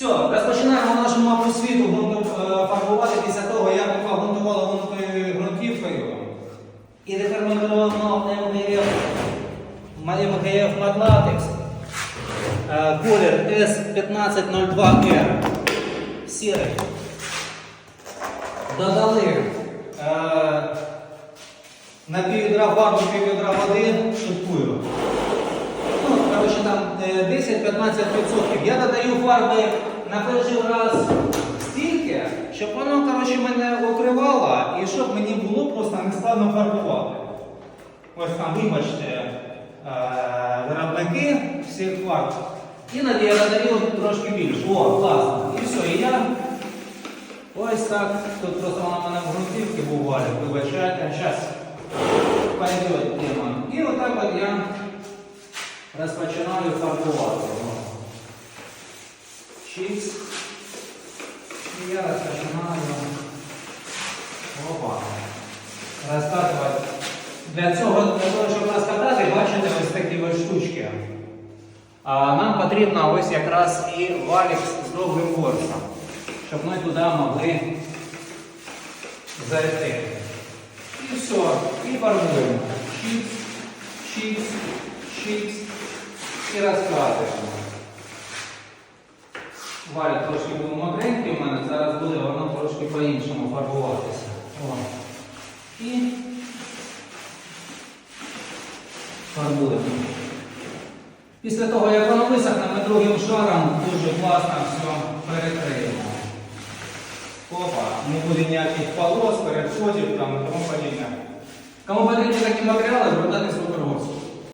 Все, розпочинаємо нашу мапу світу е, фарбувати після того, як ми грунтовою ґрунтівкою. І тепер ми беремо МГФ. Е, Колір S1502R. Сірий. Додали е, на піввідра фарбу, піввідра води, шуткую. Ну, коротше, там е, 10-15%. Фарби на раз стільки, щоб воно коротше, мене укривало і щоб мені було просто не складно фарбувати. Ось там, вибачте, е, виробники всіх фарб. Іноді я додаю трошки більше. О, класно. І все, і я ось так. Тут просто в мене в грунтівці буває, вибачайте. Зараз пойдет тема. І отак от я розпочинаю фарбувати. Чікс. І я розпочинаю опа, розкатувати. Для цього, для того, щоб розкатати, бачите ось такі ось штучки. А нам потрібно ось якраз і валік з довгим ворсом, щоб ми туди могли зайти. І все, і фарбуємо. Чікс, чікс, чікс і розкладуємо. Валя трошки був мокренький у мене, зараз буде воно трошки по-іншому фарбуватися. І фарбуємо. Після того, як воно висохне, ми другим шаром дуже класно все перекриємо. Опа, не буде ніяких полос, переходів там і тому подібне. Кому потрібні такі матеріали, звертайтесь в Укргорську.